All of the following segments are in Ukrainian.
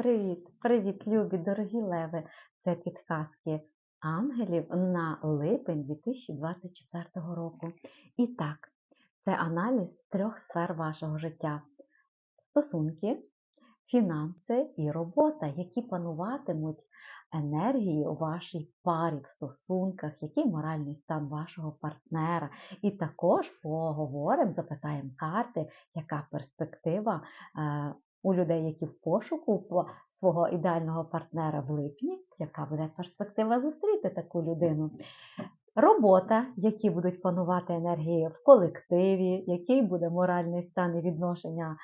Привіт, привіт, любі, дорогі леви! Це підказки ангелів на липень 2024 року. І так, це аналіз трьох сфер вашого життя: стосунки, фінанси і робота, які пануватимуть енергії у вашій парі в стосунках, який моральний стан вашого партнера. І також поговоримо, запитаємо карти, яка перспектива. У людей, які в пошуку свого ідеального партнера в липні, яка буде перспектива зустріти таку людину. Робота, які будуть панувати енергії в колективі, який буде моральний стан і відношення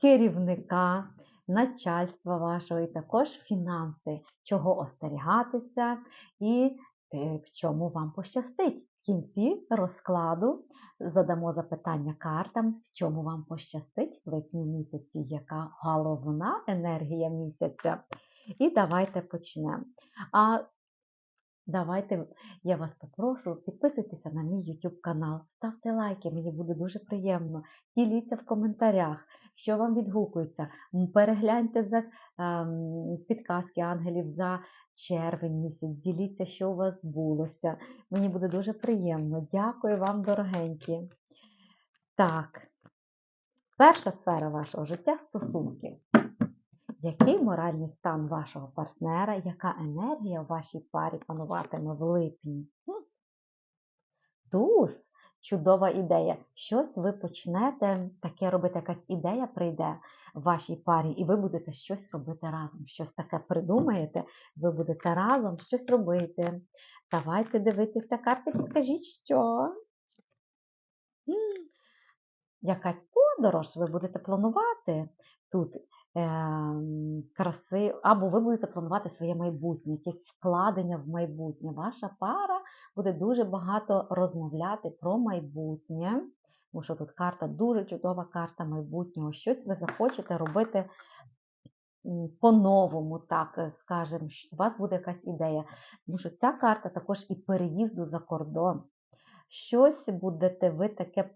керівника, начальства вашого, і також фінанси, чого остерігатися і в чому вам пощастить. В кінці розкладу задамо запитання картам, в чому вам пощастить в липні місяці, яка головна енергія місяця. І давайте почнемо. А давайте я вас попрошу, підписуйтеся на мій YouTube канал, ставте лайки, мені буде дуже приємно. Діліться в коментарях, що вам відгукується. Перегляньте за ем, підказки ангелів за червень місяць. Діліться, що у вас булося. Мені буде дуже приємно. Дякую вам, дорогенькі. Так, перша сфера вашого життя стосунки. Який моральний стан вашого партнера, яка енергія в вашій парі пануватиме в липні? Туз чудова ідея. Щось ви почнете таке робити, якась ідея прийде в вашій парі, і ви будете щось робити разом. Щось таке придумаєте, ви будете разом щось робити. Давайте дивитися карти, підкажіть, що. Якась подорож ви будете планувати тут. Ем, краси, або ви будете планувати своє майбутнє, якесь вкладення в майбутнє. Ваша пара буде дуже багато розмовляти про майбутнє. Тому що тут карта дуже чудова карта майбутнього. Щось ви захочете робити по-новому, так е, скажемо, у вас буде якась ідея. Тому що ця карта також і переїзду за кордон. Щось будете ви таке,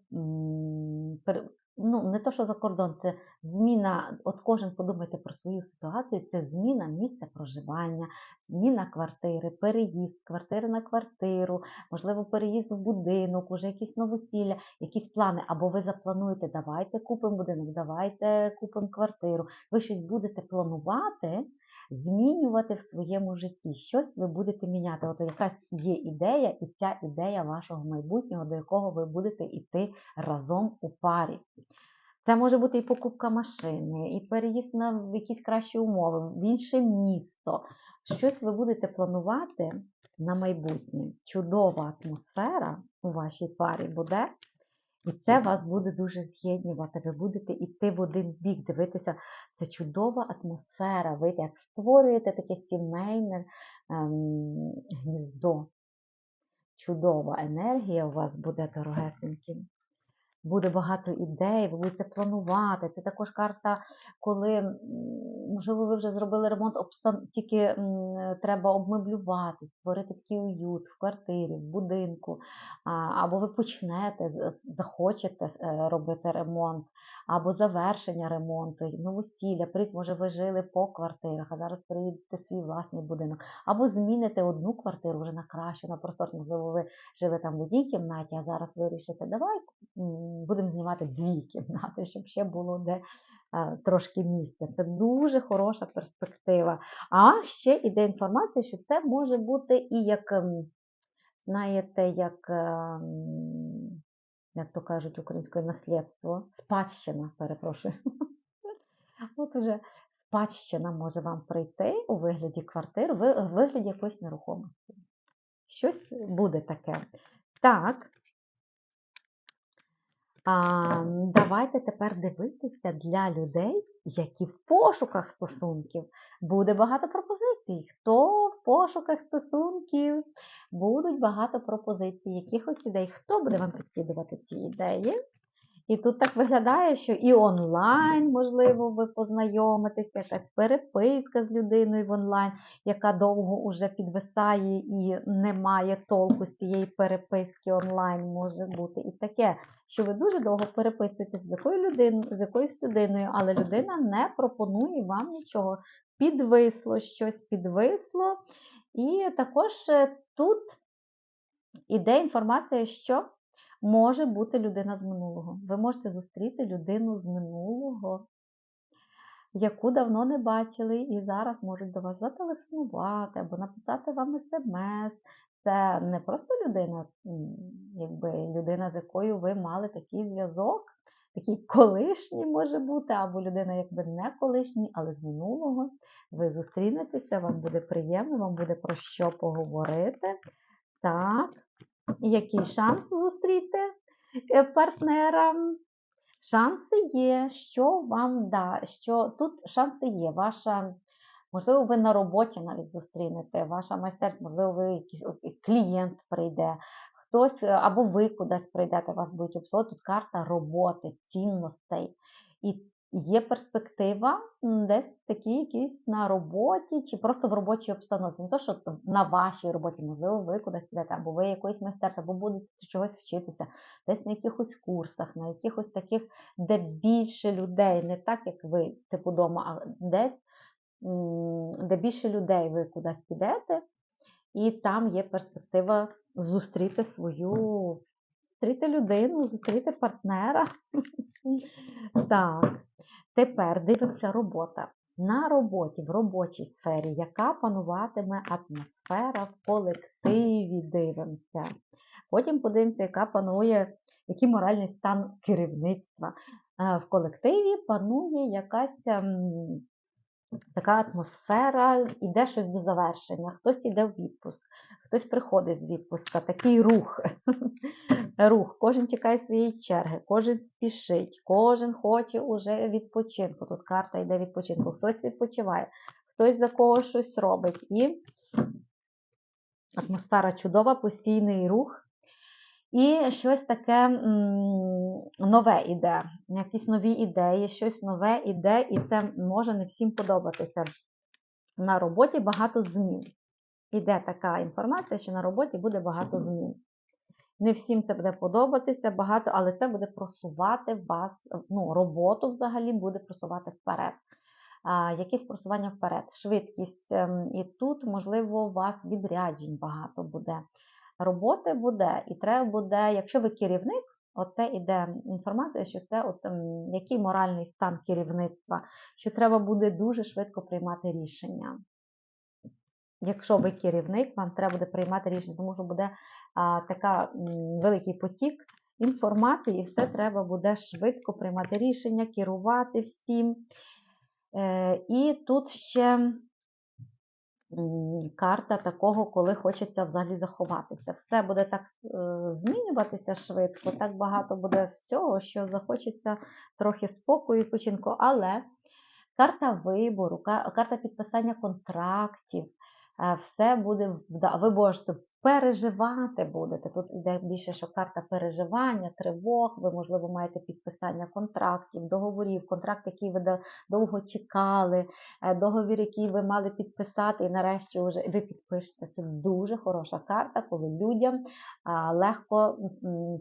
ну не то, що за кордон, це зміна. От кожен подумайте про свою ситуацію, це зміна місця проживання, зміна квартири, переїзд квартири на квартиру, можливо, переїзд в будинок, уже якісь новосілля, якісь плани. Або ви заплануєте, давайте купимо будинок, давайте купимо квартиру. Ви щось будете планувати, змінювати в своєму житті. Щось ви будете міняти. От якась є ідея, і ця ідея вашого майбутнього, до якого ви будете йти разом у парі. Це може бути і покупка машини, і переїзд на якісь кращі умови, в інше місто. Щось ви будете планувати на майбутнє. Чудова атмосфера у вашій парі буде. І це вас буде дуже з'єднувати. Ви будете йти в один бік, дивитися. Це чудова атмосфера. Ви як створюєте таке сімейне ем, гніздо. Чудова енергія у вас буде, дорогесенькі. Буде багато ідей, ви будете планувати. Це також карта, коли, можливо, ви вже зробили ремонт, обстан... тільки треба обмеблювати, створити такий уют в квартирі, в будинку. Або ви почнете, захочете е, робити ремонт, або завершення ремонту, новосілля, приз, може, ви жили по квартирах, а зараз приїдете свій власний будинок, або зміните одну квартиру вже на кращу, на простор. Можливо, ви жили там в одній кімнаті, а зараз вирішите, давай будемо знімати дві кімнати, щоб ще було де е, трошки місця. Це дуже хороша перспектива. А ще іде інформація, що це може бути і як, ем, знаєте, як, ем, як то кажуть українською, наслідство, спадщина, перепрошую. От уже спадщина може вам прийти у вигляді квартир, в вигляді якоїсь нерухомості. Щось буде таке. Так. А, давайте тепер дивитися для людей, які в пошуках стосунків. Буде багато пропозицій. Хто в пошуках стосунків? Будуть багато пропозицій, якихось ідей. Хто буде вам підкидувати ці ідеї? І тут так виглядає, що і онлайн, можливо, ви познайомитеся, якась переписка з людиною в онлайн, яка довго уже підвисає і не має толку з цієї переписки онлайн може бути. І таке, що ви дуже довго переписуєтесь з якою людиною, з якоюсь людиною, але людина не пропонує вам нічого. Підвисло щось, підвисло. І також е, тут іде інформація, що може бути людина з минулого. Ви можете зустріти людину з минулого, яку давно не бачили, і зараз можуть до вас зателефонувати або написати вам смс. Це не просто людина, якби людина, з якою ви мали такий зв'язок, такий колишній може бути, або людина, якби не колишній, але з минулого. Ви зустрінетеся, вам буде приємно, вам буде про що поговорити. Так, який шанс зустріти е, партнера? Шанси є, що вам да, що тут шанси є. Ваша, можливо, ви на роботі навіть зустрінете, ваша майстерність, можливо, ви якийсь клієнт прийде, хтось або ви кудись прийдете, вас будуть обслуговувати. Тут карта роботи, цінностей. І є перспектива десь такі якісь на роботі, чи просто в робочій обстановці. Не то, що на вашій роботі, можливо, ви кудись підете, або ви якоїсь майстерства, або будете чогось вчитися, десь на якихось курсах, на якихось таких, де більше людей, не так, як ви, типу дома, а десь, де більше людей ви кудись підете, і там є перспектива зустріти свою, зустріти людину, зустріти партнера. Так. Тепер дивимося робота. На роботі, в робочій сфері, яка пануватиме атмосфера в колективі, дивимося. Потім подивимося, яка панує, який моральний стан керівництва. Е, в колективі панує якась ем, така атмосфера, іде щось до завершення, хтось іде в відпуск, хтось приходить з відпуска, такий рух. рух. Кожен чекає своєї черги, кожен спішить, кожен хоче уже відпочинку. Тут карта йде відпочинку, хтось відпочиває, хтось за когось щось робить. І атмосфера чудова, постійний рух. І щось таке нове іде, якісь нові ідеї, щось нове іде, і це може не всім подобатися. На роботі багато змін. Іде така інформація, що на роботі буде багато змін. Не всім це буде подобатися, багато, але це буде просувати вас, ну, роботу взагалі буде просувати вперед. А, Якісь просування вперед, швидкість. Ем, і тут, можливо, у вас відряджень багато буде роботи буде, і треба буде, якщо ви керівник, оце іде інформація, що це от, ем, який моральний стан керівництва, що треба буде дуже швидко приймати рішення. Якщо ви керівник, вам треба буде приймати рішення, тому що буде а, така великий потік інформації, і все треба буде швидко приймати рішення, керувати всім. Е, І тут ще карта такого, коли хочеться взагалі заховатися. Все буде так е, змінюватися швидко, так багато буде всього, що захочеться трохи спокою і починку. Але карта вибору, карта підписання контрактів, е, все буде ви можете переживати будете. Тут йде більше, що карта переживання, тривог, ви, можливо, маєте підписання контрактів, договорів, контракт, який ви довго чекали, е, договір, який ви мали підписати, і нарешті вже ви підпишете. Це дуже хороша карта, коли людям легко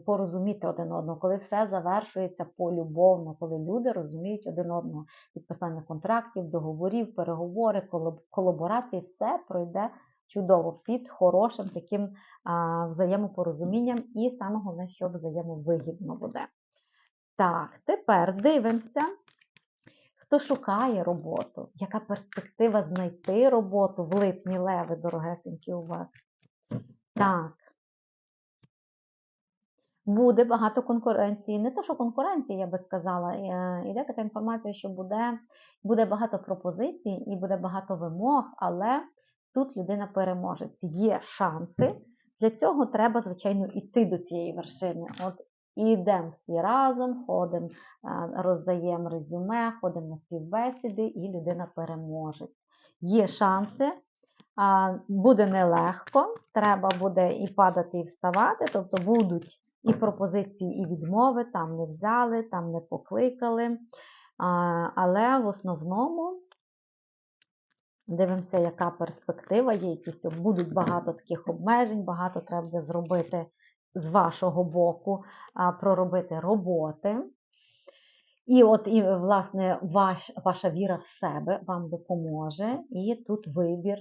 порозуміти один одного, коли все завершується полюбовно, коли люди розуміють один одного. Підписання контрактів, договорів, переговори, колаборації, все пройде чудово під хорошим таким взаємопорозумінням, і саме головне, що взаємовигідно буде. Так, тепер дивимося, хто шукає роботу, яка перспектива знайти роботу в липні леви, дорогесенькі у вас. Так. Буде багато конкуренції. Не то, що конкуренції, я би сказала. Іде така інформація, що буде буде багато пропозицій і буде багато вимог, але тут людина переможець. Є шанси. Для цього треба, звичайно, йти до цієї вершини. От йдемо всі разом, ходимо, роздаємо резюме, ходимо на співбесіди, і людина переможе. Є шанси, буде нелегко, треба буде і падати, і вставати, тобто будуть і пропозиції, і відмови там не взяли, там не покликали. Але в основному дивимося, яка перспектива є, якісь будуть багато таких обмежень, багато треба буде зробити з вашого боку, проробити роботи. І от, і, власне, ваш, ваша віра в себе вам допоможе, і тут вибір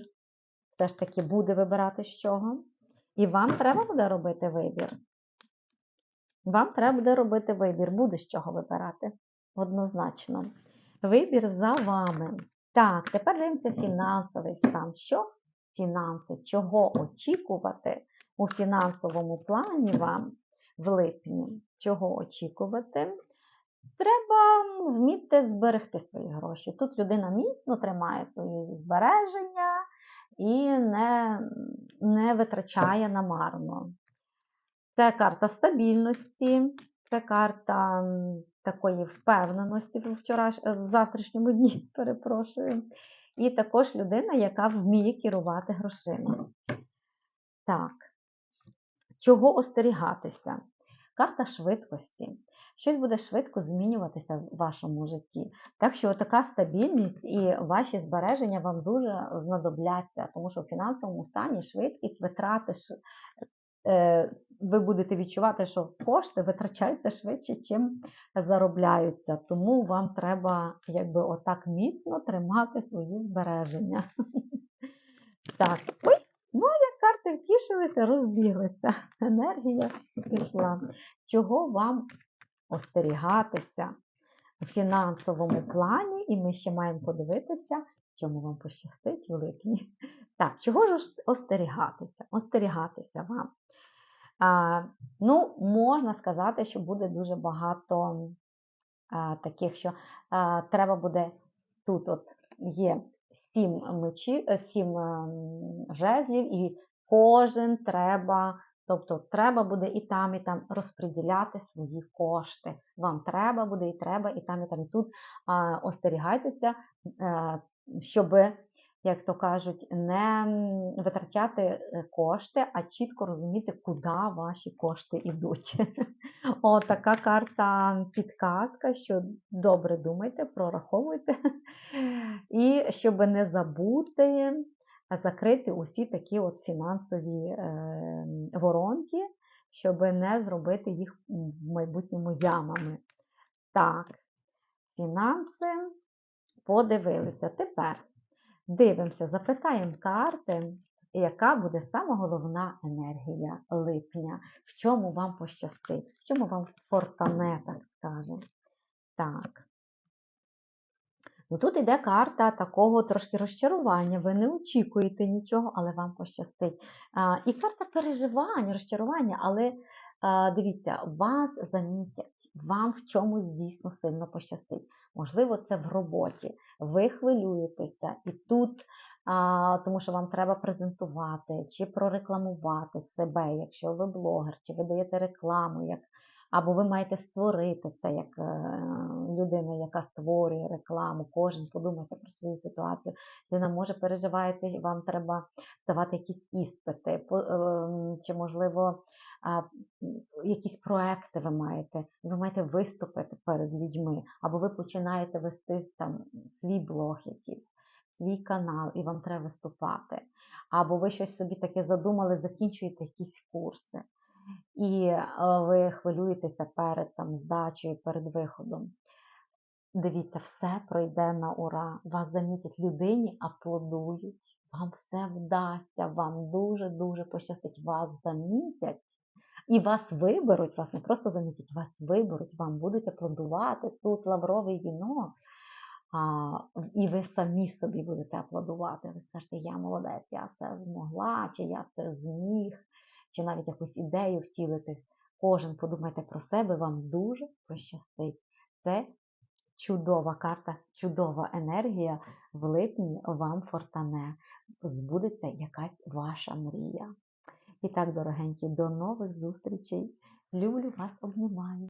все ж таки буде вибирати з чого. І вам треба буде робити вибір. Вам треба буде робити вибір, буде з чого вибирати. Однозначно. Вибір за вами. Так, тепер дивимося фінансовий стан. Що фінанси? Чого очікувати у фінансовому плані вам в липні? Чого очікувати? Треба вміти зберегти свої гроші. Тут людина міцно тримає свої збереження і не, не витрачає намарно. Це карта стабільності, це карта такої впевненості в, вчораш... в завтрашньому дні, перепрошую. І також людина, яка вміє керувати грошима. Так, чого остерігатися? Карта швидкості. Щось буде швидко змінюватися в вашому житті. Так що така стабільність і ваші збереження вам дуже знадобляться, тому що в фінансовому стані швидкість витрати е, ви будете відчувати, що кошти витрачаються швидше, чим заробляються. Тому вам треба якби отак міцно тримати свої збереження. Так, ой, ну як карти втішилися, розбіглися. Енергія пішла. Чого вам остерігатися у фінансовому плані, і ми ще маємо подивитися, чому вам пощастить у липні. Так, чого ж остерігатися? Остерігатися вам. Ну, можна сказати, що буде дуже багато таких, що треба буде тут от є сім мечів, е, сім ем, жезлів, і кожен треба Тобто треба буде і там, і там розподіляти свої кошти. Вам треба буде, і треба, і там, і там. І тут остерігайтеся, е, щоб, як то кажуть, не витрачати е, кошти, а чітко розуміти, куди ваші кошти йдуть. О, така карта підказка, що добре думайте, прораховуйте. І щоб не забути закрити усі такі от фінансові е, воронки, щоб не зробити їх в майбутньому ямами. Так, фінанси подивилися. Тепер дивимося, запитаємо карти, яка буде сама головна енергія липня, в чому вам пощастить, в чому вам фортане, так скажемо. Так. Ну, Тут йде карта такого трошки розчарування. Ви не очікуєте нічого, але вам пощастить. І карта переживання, розчарування, але дивіться, вас замітять, вам в чомусь дійсно сильно пощастить. Можливо, це в роботі. Ви хвилюєтеся і тут, тому що вам треба презентувати чи прорекламувати себе, якщо ви блогер, чи ви даєте рекламу. як або ви маєте створити це як е, людина, яка створює рекламу. Кожен подумайте про свою ситуацію. Людина може переживати, вам треба ставати якісь іспити, ем, чи, можливо, якісь проекти ви маєте, ви маєте виступити перед людьми, або ви починаєте вести там свій блог якийсь. Свій канал, і вам треба виступати. Або ви щось собі таке задумали, закінчуєте якісь курси і е, ви хвилюєтеся перед там, здачею, перед виходом. Дивіться, все пройде на ура. Вас замітять людині, аплодують, вам все вдасться, вам дуже-дуже пощастить, вас замітять. І вас виберуть, вас не просто замітять, вас виберуть, вам будуть аплодувати тут лавровий вінок. А, І ви самі собі будете аплодувати. Ви скажете, я молодець, я це змогла, чи я це зміг чи навіть якусь ідею втілити. Кожен подумайте про себе, вам дуже пощастить. Це чудова карта, чудова енергія в липні вам фортане. Збудеться якась ваша мрія. І так, дорогенькі, до нових зустрічей. Люблю вас, обнімаю.